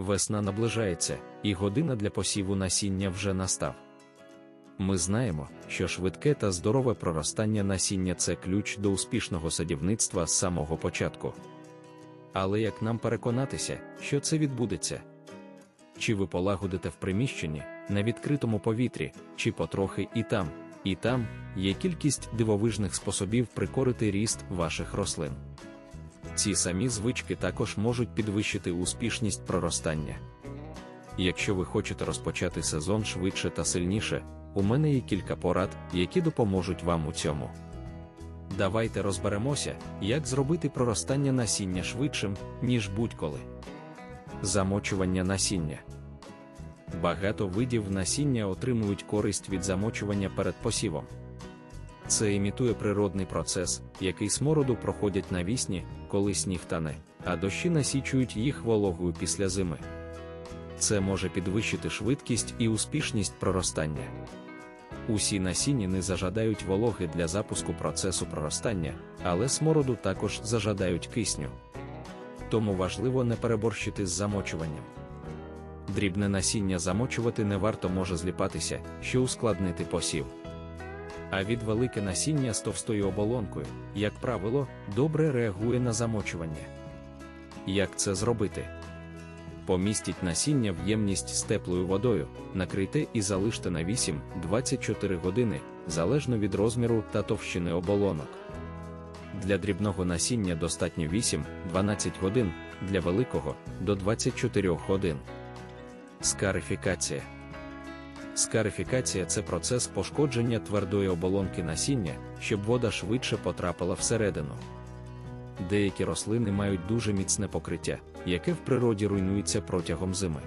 Весна наближається, і година для посіву насіння вже настав. Ми знаємо, що швидке та здорове проростання насіння це ключ до успішного садівництва з самого початку. Але як нам переконатися, що це відбудеться? Чи ви полагодите в приміщенні, на відкритому повітрі, чи потрохи і там, і там є кількість дивовижних способів прикорити ріст ваших рослин. Ці самі звички також можуть підвищити успішність проростання. Якщо ви хочете розпочати сезон швидше та сильніше, у мене є кілька порад, які допоможуть вам у цьому. Давайте розберемося, як зробити проростання насіння швидшим, ніж будь-коли. Замочування насіння. Багато видів насіння отримують користь від замочування перед посівом. Це імітує природний процес, який смороду проходять навісні, коли сніг тане, а дощі насічують їх вологою після зими. Це може підвищити швидкість і успішність проростання. Усі насінніни зажадають вологи для запуску процесу проростання, але смороду також зажадають кисню. Тому важливо не переборщити з замочуванням. Дрібне насіння замочувати не варто може зліпатися, що ускладнити посів. А від велике насіння з товстою оболонкою, як правило, добре реагує на замочування. Як це зробити? Помістіть насіння в ємність з теплою водою, накрийте і залиште на 8-24 години, залежно від розміру та товщини оболонок. Для дрібного насіння достатньо 8-12 годин, для великого до 24 годин. Скарифікація. Скарифікація це процес пошкодження твердої оболонки насіння, щоб вода швидше потрапила всередину. Деякі рослини мають дуже міцне покриття, яке в природі руйнується протягом зими.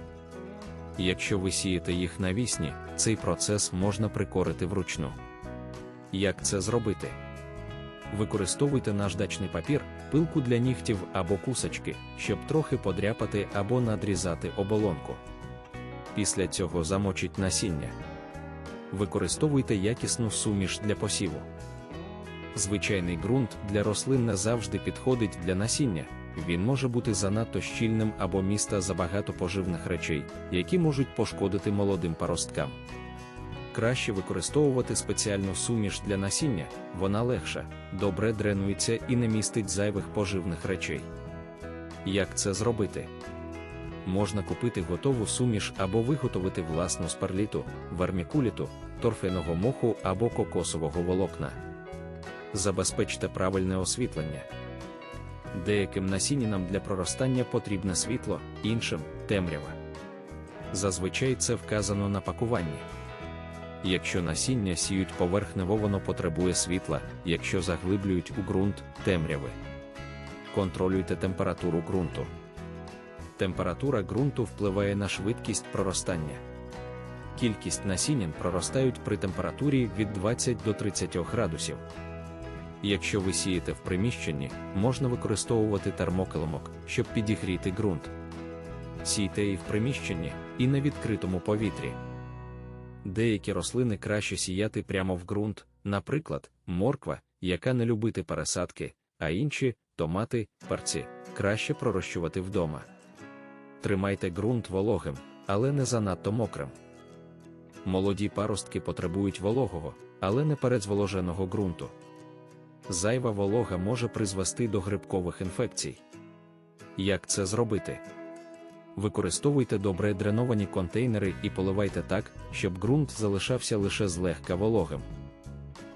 Якщо ви сієте їх навісні, цей процес можна прикорити вручну. Як це зробити? Використовуйте наждачний папір, пилку для нігтів або кусочки, щоб трохи подряпати або надрізати оболонку. Після цього замочіть насіння. Використовуйте якісну суміш для посіву. Звичайний ґрунт для рослин не завжди підходить для насіння, він може бути занадто щільним або міста забагато поживних речей, які можуть пошкодити молодим паросткам. Краще використовувати спеціальну суміш для насіння, вона легша, добре дренується і не містить зайвих поживних речей. Як це зробити? Можна купити готову суміш або виготовити власну спарліту, вермікуліту, торфяного моху або кокосового волокна. Забезпечте правильне освітлення. Деяким насінням для проростання потрібне світло, іншим темрява. Зазвичай це вказано на пакуванні. Якщо насіння сіють поверхнево, воно потребує світла, якщо заглиблюють у ґрунт темряви. Контролюйте температуру ґрунту. Температура ґрунту впливає на швидкість проростання. Кількість насіння проростають при температурі від 20 до 30 градусів. Якщо ви сієте в приміщенні, можна використовувати термокилимок, щоб підігріти ґрунт. Сійте і в приміщенні, і на відкритому повітрі. Деякі рослини краще сіяти прямо в ґрунт, наприклад, морква, яка не любити пересадки, а інші томати, перці, краще пророщувати вдома. Тримайте ґрунт вологим, але не занадто мокрим. Молоді паростки потребують вологого, але не передзволоженого ґрунту. Зайва волога може призвести до грибкових інфекцій. Як це зробити? Використовуйте добре дреновані контейнери і поливайте так, щоб ґрунт залишався лише злегка вологим.